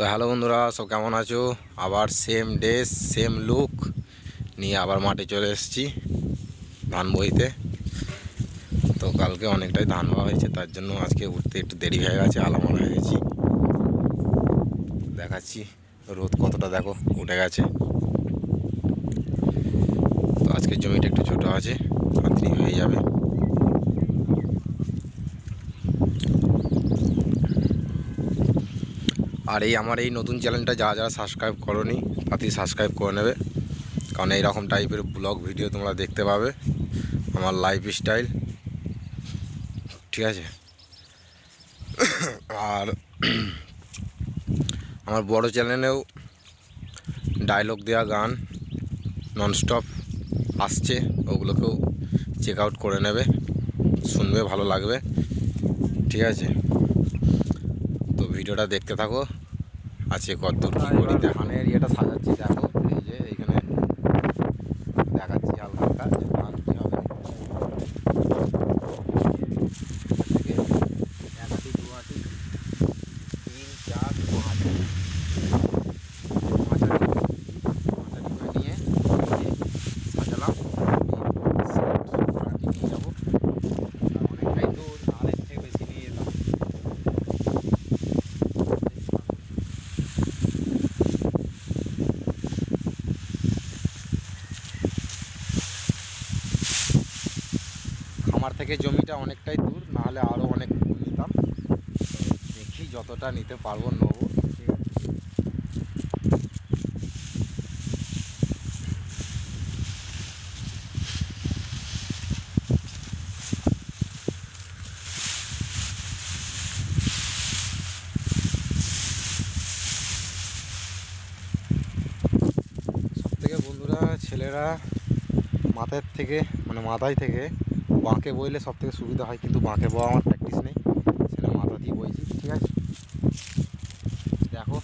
তো হ্যালো বন্ধুরা, সব কেমন আছো? আবার সেম ড্রেস সেম লুক নিয়ে আবার মাঠে চলে এসেছি ধান বইতে। তো কালকে অনেকটাই ধান হওয়া হয়েছে, তার জন্য আজকে উঠতে একটু দেরি হয়ে গেছে আলামন হয়ে গেছি। দেখাচ্ছি, রোদ কতটা দেখো, উঠে গেছে। তো আজকের জমিটা একটু ছোট আছে রাত্রি হয়ে যাবে। আর এই আমার এই নতুন চ্যানেলটা যারা যারা সাবস্ক্রাইব করনি, তাতেই সাবস্ক্রাইব করে নেবে। কারণ এইরকম টাইপের ব্লগ ভিডিও তোমরা দেখতে পাবে। আমার লাইফ স্টাইল ঠিক আছে? আর আমার বড় চ্যানেলেও ডায়লগ দেওয়া গান ননস্টপ আসছে। ওগুলোকেও চেক আউট করে নেবে। শুনবে, ভালো লাগবে। ঠিক আছে? তো ভিডিওটা দেখতে থাকো। আজকে কত কী করি ধানের ইয়েটা সাজাচ্ছি দেখো এই যে এইখানে দেখাচ্ছি হালকা হালকা যে ধান কী হবে থেকে এক আটি দু আটি তিন চার পাঁচ পাঁচ আটি পাঁচ আটি করে নিয়ে এই যে সাজালাম আটি নিয়ে যাব আর অনেকটাই দূর নাহলে এর থেকে বেশি নিয়ে যেতাম খামার থেকে জমিটা অনেকটাই দূর, নাহলে আরও অনেক নিতাম। দেখি যতটা নিতে পারব নেব। ছেলেরা মাথার থেকে মানে মাথায় থেকে বাঁকে বইলে সব থেকে সুবিধা হয় কিন্তু বাঁকে বওয়া আমার প্র্যাকটিস সেটা মাথা দিয়ে বইছি ঠিক আছে দেখো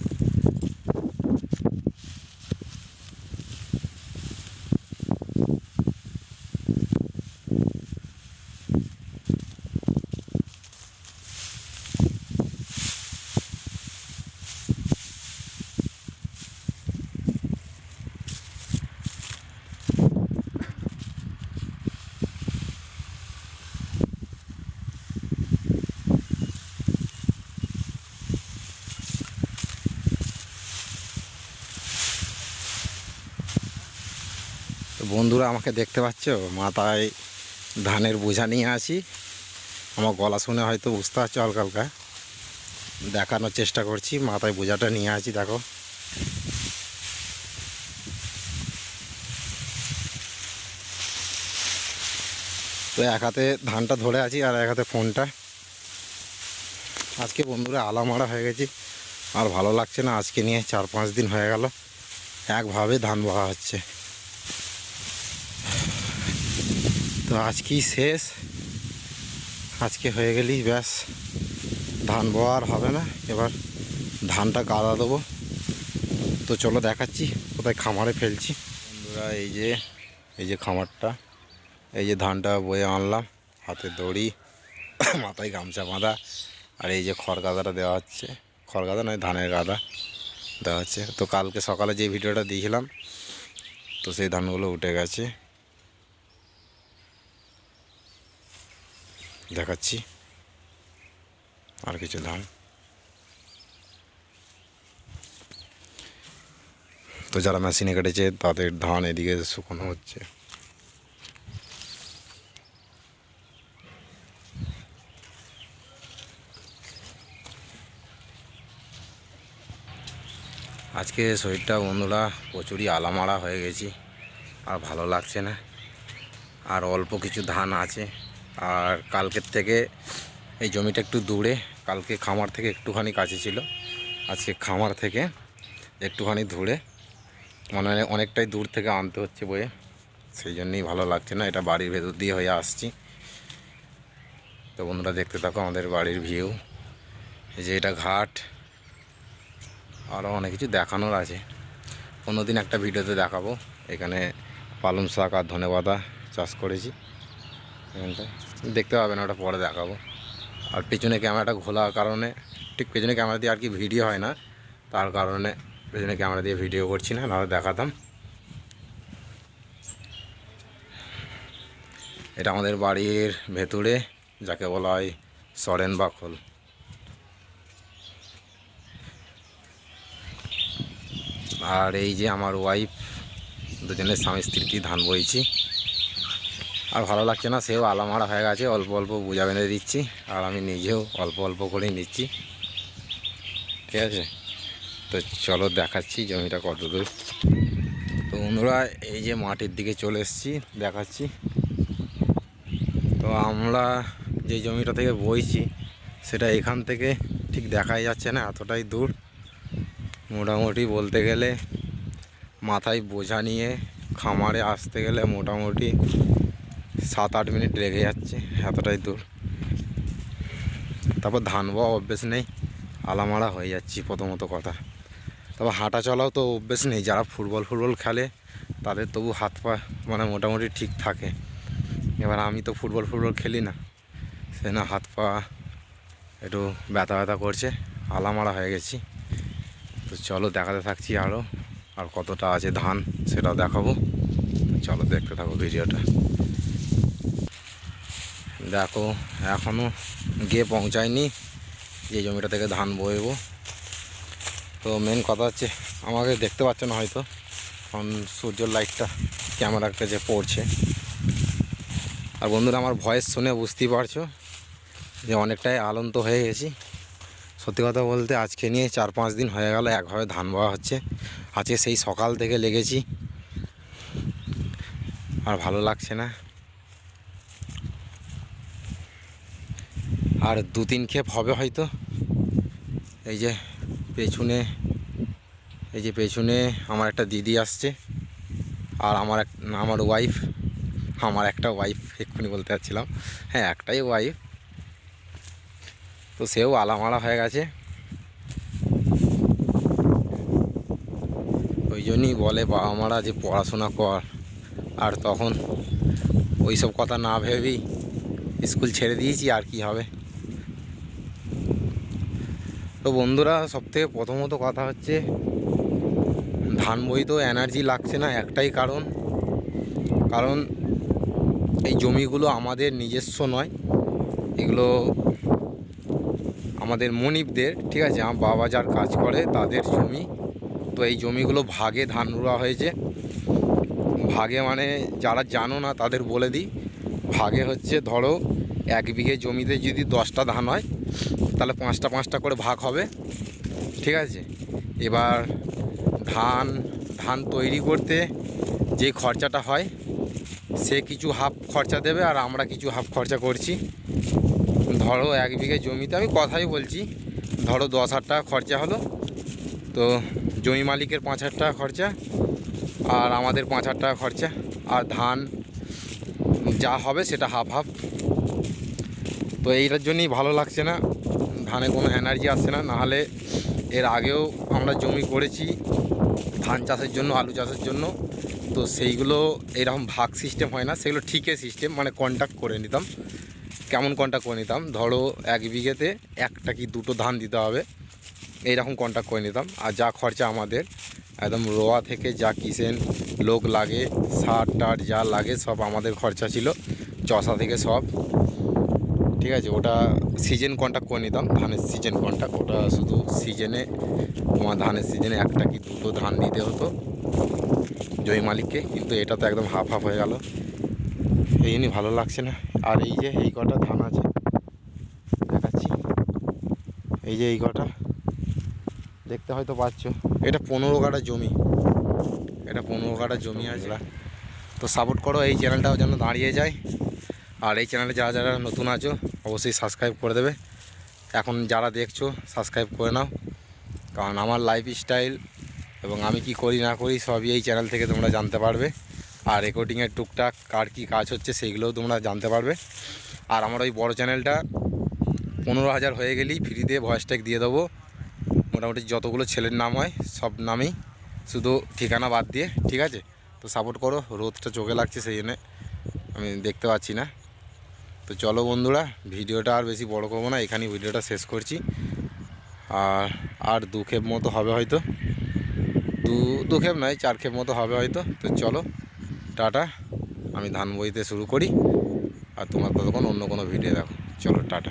তো বন্ধুরা আমাকে দেখতে পাচ্ছ? মাথায় ধানের বোঝা নিয়ে আসি। আমার গলা শুনে হয়তো বুঝতে পারছ হালকা হালকা। দেখানোর চেষ্টা করছি, মাথায় বোঝাটা নিয়ে আসি, দেখো। তো এক হাতে ধানটা ধরে আছি আর এক হাতে ফোনটা। আজকে বন্ধুরা আলামারা হয়ে গেছি। আর ভালো লাগছে না, আজকে নিয়ে চার পাঁচ দিন হয়ে গেল। একভাবে ধান বহা হচ্ছে। তো আজকেই শেষ। আজকে হয়ে গেলেই ব্যাস, ধান বওয়া আর হবে না। এবার ধানটা গাদা দেবো। তো চলো দেখাচ্ছি, কোথায় খামারে ফেলছি। বন্ধুরা, এই যে এই যে খামারটা, এই যে ধানটা বয়ে আনলাম, হাতে দড়ি, মাথায় গামছা বাঁধা, আর এই যে খড় গাদাটা দেওয়া হচ্ছে। খড় গাদা নয়, ধানের গাদা দেওয়া হচ্ছে। তো কালকে সকালে যে ভিডিওটা দিয়েছিলাম, তো সেই ধানগুলো উঠে গেছে। দেখাচ্ছি। আর কিছু ধান তো যারা মেশিনে কেটেছে, তাদের ধান এদিকে শুকনো হচ্ছে। আজকে শরীরটা বন্ধুরা প্রচুরই আলামারা হয়ে গেছি, আর ভালো লাগছে না। আর অল্প কিছু ধান আছে। আর কালকের থেকে এই জমিটা একটু দূরে, কালকে খামার থেকে একটুখানি কাছে ছিল। আজকে খামার থেকে একটুখানি দূরে। মানে অনেকটাই দূর থেকে আনতে হচ্ছে বয়ে। সেই জন্যই ভালো লাগছে না, এটা বাড়ির ভেতর দিয়ে হয়ে আসছি। তো বন্ধুরা দেখতে থাকো আমাদের বাড়ির ভিউ। এই যে এটা ঘাট। আরও অনেক কিছু দেখানোর আছে। অন্যদিন একটা ভিডিওতে দেখাবো। এখানে পালং শাক আর ধনেপাতা চাষ করেছি। এখানটায় দেখতে পাবেন, ওটা পরে দেখাবো। আর পেছনে ক্যামেরাটা ঘোলার কারণে, ঠিক পেছনে ক্যামেরা দিয়ে আর কি ভিডিও হয় না। তার কারণে পেছনে ক্যামেরা দিয়ে ভিডিও করছি না, নাহলে দেখাতাম। এটা আমাদের বাড়ির ভেতরে, যাকে বলা হয় সরেন বাখল আর এই যে আমার ওয়াইফ দুজনের স্বামী স্ত্রীকে ধান বইছি। আর ভালো লাগছে না, সেও আলামারা হয়ে গেছে, অল্প অল্প বোঝা বেঁধে দিচ্ছি, আর আমি নিজেও অল্প অল্প করেই নিচ্ছি। ঠিক আছে? তো চলো দেখাচ্ছি জমিটা কত দূর তো বন্ধুরা, এই যে মাটির দিকে চলে এসেছি, দেখাচ্ছি। তো আমরা যে জমিটা থেকে বইছি, সেটা এখান থেকে ঠিক দেখাই যাচ্ছে না, এতটাই দূর। মোটামুটি বলতে গেলে, মাথায় বোঝা নিয়ে, খামারে আসতে গেলে মোটামুটি সাত আট মিনিট লেগে যাচ্ছে, এতটাই দূর। তারপর ধান বাওয়া অভ্যেস নেই আলামারা হয়ে যাচ্ছি প্রথমত কথা। তারপর হাঁটা চলাও তো অভ্যেস নেই, যারা ফুটবল ফুটবল খেলে, তাদের তবু হাত পা মানে মোটামুটি ঠিক থাকে। এবার আমি তো ফুটবল ফুটবল খেলি না, সে না হাত পা একটু ব্যথা ব্যথা করছে আলামারা হয়ে গেছি। তো চলো দেখাতে থাকছি আরও আর কতটা আছে ধান সেটাও দেখাবো। চলো দেখতে থাকো ভিডিওটা। দেখো এখনও গিয়ে পৌঁছায়নি। যে জমিটা থেকে ধান বইব। তো মেন কথা হচ্ছে, আমাকে দেখতে পাচ্ছ না হয়তো। এখন সূর্যের লাইটটা ক্যামেরার কাছে পড়ছে। আর বন্ধুরা, আমার ভয়েস শুনে বুঝতেই পারছ যে অনেকটাই আলন্ত হয়ে গেছি। সত্যি কথা বলতে, আজকে নিয়ে চার পাঁচ দিন হয়ে গেল, একভাবে ধান বওয়া হচ্ছে। আজকে সেই সকাল থেকে লেগেছি। আর ভালো লাগছে না। আর দু তিন ক্ষেপ হবে হয়তো। এই যে পেছনে, এই যে পেছনে আমার একটা দিদি আসছে আর আমার এক, আমার ওয়াইফ আমার একটা ওয়াইফ এক্ষুনি বলতে চাচ্ছিলাম হ্যাঁ একটাই ওয়াইফ তো সেও আলামালা হয়ে গেছে। ওই জন্যই বলে বাবা মারা যে পড়াশোনা কর। আর তখন ওই সব কথা না ভেবেই স্কুল ছেড়ে দিয়েছি, আর কি হবে? তো বন্ধুরা, সবথেকে প্রথমত কথা হচ্ছে, ধান বই তো এনার্জি লাগছে না, একটাই কারণ। কারণ এই জমিগুলো আমাদের নিজস্ব নয়। এগুলো আমাদের মনিবদের, ঠিক আছে? আমার বাবা যার কাজ করে, তাদের জমি। তো এই জমিগুলো ভাগে ধান রোয়া হয়েছে। ভাগে মানে যারা জানো না, তাদের বলে দিই। ভাগে হচ্ছে, ধরো, এক বিঘে জমিতে যদি দশটা ধান হয় তাহলে পাঁচটা পাঁচটা করে ভাগ হবে। ঠিক আছে? এবার ধান ধান তৈরি করতে যে খরচাটা হয়, সে কিছু হাফ খরচা দেবে আর আমরা কিছু হাফ খরচা করছি। ধরো এক বিঘে জমিতে আমি কথাই বলছি, ধরো দশ হাজার টাকা খরচা হলো। তো জমি মালিকের পাঁচ হাজার টাকা খরচা আর আমাদের পাঁচ হাজার টাকা খরচা। আর ধান যা হবে সেটা হাফ হাফ। তো এইটার জন্যই ভালো লাগছে না। ধানে কোনো এনার্জি আসছে না। নাহলে এর আগেও আমরা জমি করেছি, ধান চাষের জন্য, আলু চাষের জন্য। তো সেইগুলো এরকম ভাগ সিস্টেম হয় না। সেগুলো ঠিকই সিস্টেম মানে কন্ট্যাক্ট করে নিতাম। কেমন কন্ট্যাক্ট করে নিতাম? ধরো এক বিঘেতে একটা কি দুটো ধান দিতে হবে। এইরকম কন্ট্যাক্ট করে নিতাম। আর যা খরচা আমাদের, একদম রোয়া থেকে যা কিসেন লোক লাগে, সার টার যা লাগে, সব আমাদের খরচা ছিল। চষা থেকে সব। ঠিক আছে ওটা সিজন কন্ট্যাক্ট করে নিতাম ধানের সিজন কন্ট্যাক্ট ওটা শুধু সিজনে তোমার ধানের সিজনে একটা কি দুটো ধান দিতে হতো জমি মালিককে কিন্তু এটা তো একদম হাফ হাফ হয়ে গেল। এই জন্যই ভালো লাগছে না। আর এই যে এই কটা ধান আছে দেখাচ্ছি। এই যে এই কটা দেখতে হয়তো পাচ্ছ। এটা পনেরো কাটা জমি। এটা পনেরো কাটা জমি আছে। তো সাপোর্ট করো এই চ্যানেলটাও যেন দাঁড়িয়ে যায়। আর এই চ্যানেলে যারা যারা নতুন আছো অবশ্যই সাবস্ক্রাইব করে দেবে। এখন যারা দেখছ, সাবস্ক্রাইব করে নাও। কারণ আমার লাইফ স্টাইল এবং আমি কি করি, না করি, সবই এই চ্যানেল থেকে তোমরা জানতে পারবে। আর রেকর্ডিংয়ের টুকটাক কার কী কাজ হচ্ছে সেইগুলোও তোমরা জানতে পারবে। আর আমার ওই বড় চ্যানেলটা পনেরো হাজার হয়ে গেলেই ভয়েস ট্যাগ দিয়ে দেবো। মোটামুটি যতগুলো ছেলের নাম হয়, সব নামেই শুধু ঠিকানা বাদ দিয়ে, ঠিক আছে? তো সাপোর্ট করো, রোদটা চোখে লাগছে, সেই জন্যে আমি দেখতে পাচ্ছি না। তো চলো বন্ধুরা, ভিডিওটা আর বেশি বড় করব না, এখানেই ভিডিওটা শেষ করছি। আর আর দু খেপ মতো হবে হয়তো। দু দু খেপ নয়, চার খেপ মতো হবে হয়তো। তো চলো, টাটা। আমি ধান বইতে শুরু করি। আর তোমার ততক্ষণ অন্য কোনো ভিডিও দেখো। চলো, টাটা।